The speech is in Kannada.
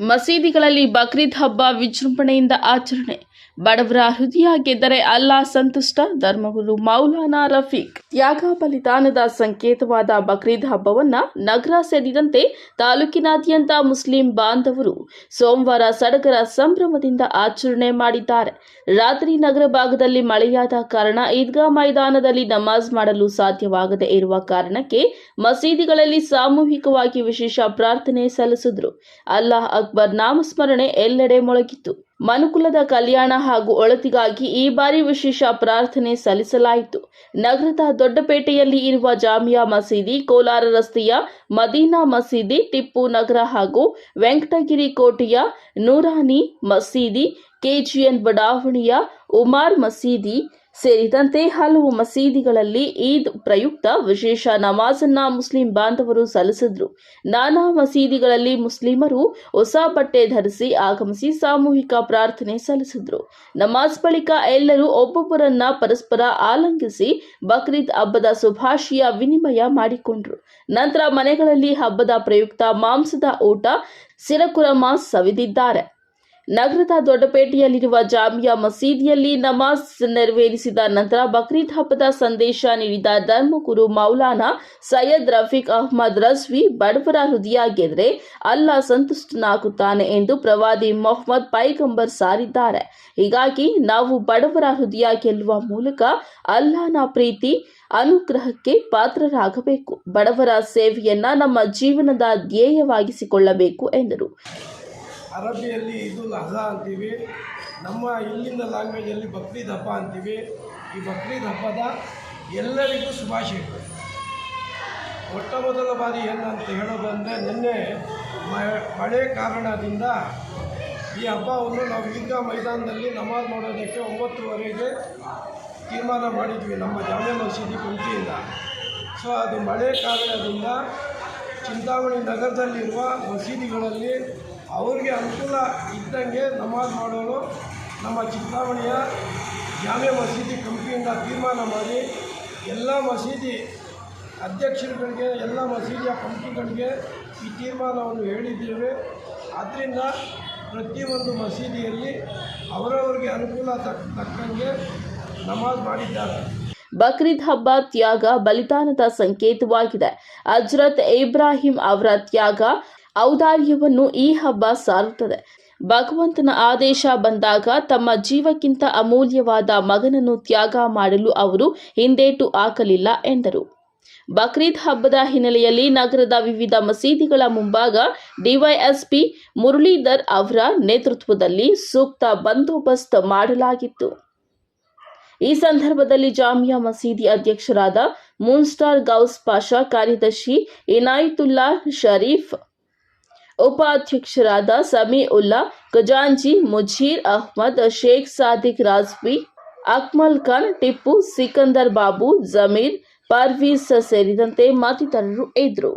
ಮಸೀದಿಗಳಲ್ಲಿ ಬಕ್ರೀದ್ ಹಬ್ಬ ವಿಜೃಂಭಣೆಯಿಂದ ಆಚರಣೆ. ಬಡವರ ಹೃದಯ ಗೆದ್ದರೆ ಅಲ್ಲಾ ಸಂತುಷ್ಟ? ಧರ್ಮಗುರು ಮೌಲಾನಾ ರಫೀಕ್. ತ್ಯಾಗ ಬಲಿದಾನದ ಸಂಕೇತವಾದ ಬಕ್ರೀದ್ ಹಬ್ಬವನ್ನ ನಗರ ಸೇರಿದಂತೆ ತಾಲೂಕಿನಾದ್ಯಂತ ಮುಸ್ಲಿಂ ಬಾಂಧವರು ಸೋಮವಾರ ಸಡಗರ ಸಂಭ್ರಮದಿಂದ ಆಚರಣೆ ಮಾಡಿದ್ದಾರೆ. ರಾತ್ರಿ ನಗರ ಭಾಗದಲ್ಲಿ ಮಳೆಯಾದ ಕಾರಣ ಈದ್ಗಾ ಮೈದಾನದಲ್ಲಿ ನಮಾಜ್ ಮಾಡಲು ಸಾಧ್ಯವಾಗದೇ ಇರುವ ಕಾರಣಕ್ಕೆ ಮಸೀದಿಗಳಲ್ಲಿ ಸಾಮೂಹಿಕವಾಗಿ ವಿಶೇಷ ಪ್ರಾರ್ಥನೆ ಸಲ್ಲಿಸಿದ್ರು. ಅಲ್ಲಾಹ್ ಅಕ್ಬರ್ ನಾಮಸ್ಮರಣೆ ಎಲ್ಲೆಡೆ ಮೊಳಗಿತ್ತು. ಮನುಕುಲದ ಕಲ್ಯಾಣ ಹಾಗೂ ಒಳತಿಗಾಗಿ ಈ ಬಾರಿ ವಿಶೇಷ ಪ್ರಾರ್ಥನೆ ಸಲ್ಲಿಸಲಾಯಿತು. ನಗರದ ದೊಡ್ಡಪೇಟೆಯಲ್ಲಿ ಇರುವ ಜಾಮಿಯಾ ಮಸೀದಿ, ಕೋಲಾರ ರಸ್ತೆಯ ಮದೀನಾ ಮಸೀದಿ, ಟಿಪ್ಪು ನಗರ ಹಾಗೂ ವೆಂಕಟಗಿರಿ ಕೋಟೆಯ ನೂರಾನಿ ಮಸೀದಿ, ಕೆಜಿಎನ್ ಬಡಾವಣೆಯ ಉಮಾರ್ ಮಸೀದಿ ಸೇರಿದಂತೆ ಹಲವು ಮಸೀದಿಗಳಲ್ಲಿ ಈದ್ ಪ್ರಯುಕ್ತ ವಿಶೇಷ ನಮಾಜನ್ನ ಮುಸ್ಲಿಂ ಬಾಂಧವರು ಸಲ್ಲಿಸಿದ್ರು. ನಾನಾ ಮಸೀದಿಗಳಲ್ಲಿ ಮುಸ್ಲಿಮರು ಹೊಸ ಬಟ್ಟೆ ಧರಿಸಿ ಆಗಮಿಸಿ ಸಾಮೂಹಿಕ ಪ್ರಾರ್ಥನೆ ಸಲ್ಲಿಸಿದ್ರು. ನಮಾಜ್ ಬಳಿಕ ಎಲ್ಲರೂ ಒಬ್ಬೊಬ್ಬರನ್ನ ಪರಸ್ಪರ ಆಲಂಗಿಸಿ ಬಕ್ರೀದ್ ಹಬ್ಬದ ಶುಭಾಶಯ ವಿನಿಮಯ ಮಾಡಿಕೊಂಡ್ರು. ನಂತರ ಮನೆಗಳಲ್ಲಿ ಹಬ್ಬದ ಪ್ರಯುಕ್ತ ಮಾಂಸದ ಊಟ, ಸಿರಕುರಮ ಸವಿದಿದ್ದಾರೆ. ನಗರದ ದೊಡ್ಡಪೇಟೆಯಲ್ಲಿರುವ ಜಾಮಿಯಾ ಮಸೀದಿಯಲ್ಲಿ ನಮಾಜ್ ನೆರವೇರಿಸಿದ ನಂತರ ಬಕ್ರೀದ್ ಹಬ್ಬದ ಸಂದೇಶ ನೀಡಿದ ಧರ್ಮಗುರು ಮೌಲಾನಾ ಸೈಯದ್ ರಫೀಕ್ ಅಹ್ಮದ್ ರಜ್ವಿ, ಬಡವರ ಹೃದಯ ಗೆದ್ರೆ ಅಲ್ಲಾ ಸಂತುಷ್ಟನಾಗುತ್ತಾನೆ ಎಂದು ಪ್ರವಾದಿ ಮೊಹಮ್ಮದ್ ಪೈಗಂಬರ್ ಸಾರಿದ್ದಾರೆ. ಹೀಗಾಗಿ ನಾವು ಬಡವರ ಹೃದಯ ಗೆಲ್ಲುವ ಮೂಲಕ ಅಲ್ಲಾನ ಪ್ರೀತಿ, ಅನುಗ್ರಹಕ್ಕೆ ಪಾತ್ರರಾಗಬೇಕು. ಬಡವರ ಸೇವೆಯನ್ನ ನಮ್ಮ ಜೀವನದ ಧ್ಯೇಯವಾಗಿಸಿಕೊಳ್ಳಬೇಕು ಎಂದರು. ಅರಬಿಯಲ್ಲಿ ಇದು ಲಹಾ ಅಂತೀವಿ. ನಮ್ಮ ಇಲ್ಲಿನ ಲ್ಯಾಂಗ್ವೇಜಲ್ಲಿ ಬಕ್ರೀದ್ ಹಬ್ಬ ಅಂತೀವಿ. ಈ ಬಕ್ರೀದ್ ಹಬ್ಬದ ಎಲ್ಲರಿಗೂ ಶುಭಾಶಯಗಳು ಮೊಟ್ಟ ಮೊದಲ ಬಾರಿ ಏನಂತ ಹೇಳೋದಂದರೆ, ನಿನ್ನೆ ಮಳೆ ಕಾರಣದಿಂದ ಈ ಹಬ್ಬವನ್ನು ನಾವು ಈಗ ಮೈದಾನದಲ್ಲಿ ನಮಾಜ್ ಮಾಡೋದಕ್ಕೆ ಒಂಬತ್ತುವರೆಗೆ ತೀರ್ಮಾನ ಮಾಡಿದ್ವಿ ನಮ್ಮ ಜಾಮೆ ಮಸೀದಿ ಕುಂಟಿಯಿಂದ ಸೊ ಅದು ಮಳೆ ಕಾರಣದಿಂದ ಚಿಂತಾಮಣಿ ನಗರದಲ್ಲಿರುವ ಮಸೀದಿಗಳಲ್ಲಿ ಅವ್ರಿಗೆ ಅನುಕೂಲ ಇದ್ದಂಗೆ ನಮಾಜ್ ಮಾಡೋರು ನಮ್ಮ ಚಿಂತಾಮಣಿಯ ಜಾಮೆ ಮಸೀದಿ ಕಮಿಟಿಯಿಂದ ತೀರ್ಮಾನ ಮಾಡಿ ಎಲ್ಲ ಮಸೀದಿ ಅಧ್ಯಕ್ಷರುಗಳಿಗೆ, ಎಲ್ಲ ಮಸೀದಿಯ ಕಮಿಟಿಗಳಿಗೆ ಈ ತೀರ್ಮಾನವನ್ನು ಹೇಳಿದ್ದೇವೆ. ಆದ್ದರಿಂದ ಪ್ರತಿಯೊಂದು ಮಸೀದಿಯಲ್ಲಿ ಅವರವರಿಗೆ ಅನುಕೂಲ ತಕ್ಕ ತಕ್ಕಂಗೆ ನಮಾಜ್ ಮಾಡಿದ್ದಾರೆ. ಬಕ್ರೀದ್ ಹಬ್ಬ ತ್ಯಾಗ ಬಲಿದಾನದ ಸಂಕೇತವಾಗಿದೆ. ಅಜ್ರತ್ ಇಬ್ರಾಹಿಂ ಅವರ ತ್ಯಾಗ ಔದಾರ್ಯವನ್ನು ಈ ಹಬ್ಬ ಸಾರುತ್ತದೆ. ಭಗವಂತನ ಆದೇಶ ಬಂದಾಗ ತಮ್ಮ ಜೀವಕ್ಕಿಂತ ಅಮೂಲ್ಯವಾದ ಮಗನನ್ನು ತ್ಯಾಗ ಮಾಡಲು ಅವರು ಹಿಂದೇಟು ಹಾಕಲಿಲ್ಲ ಎಂದರು. ಬಕ್ರೀದ್ ಹಬ್ಬದ ಹಿನ್ನೆಲೆಯಲ್ಲಿ ನಗರದ ವಿವಿಧ ಮಸೀದಿಗಳ ಮುಂಭಾಗ ಡಿವೈಎಸ್ಪಿ ಮುರಳೀಧರ್ ಅವರ ನೇತೃತ್ವದಲ್ಲಿ ಸೂಕ್ತ ಬಂದೋಬಸ್ತ್ ಮಾಡಲಾಗಿತ್ತು. ಈ ಸಂದರ್ಭದಲ್ಲಿ ಜಾಮಿಯಾ ಮಸೀದಿ ಅಧ್ಯಕ್ಷರಾದ ಮೂನ್ಸ್ಟಾರ್ ಗೌಸ್ ಪಾಷಾ, ಕಾರ್ಯದರ್ಶಿ ಇನಾಯಿತುಲ್ಲಾ ಶರೀಫ್ ಉಪಾಧ್ಯಕ್ಷರಾದ ಸಮಿ ಉಲ್ಲಾ ಖಜಾಂಜಿ ಮುಜೀರ್ ಅಹ್ಮದ್, ಶೇಖ್ ಸಾದಿಕ್ ರಾಜ್ವಿ, ಅಕ್ಮಲ್ ಖಾನ್, ಟಿಪ್ಪು ಸಿಕಂದರ್ ಬಾಬು, ಜಮೀರ್ ಪರ್ವೀಸ್ ಸೇರಿದಂತೆ ಮತ್ತಿತರರು ಇದ್ದರು.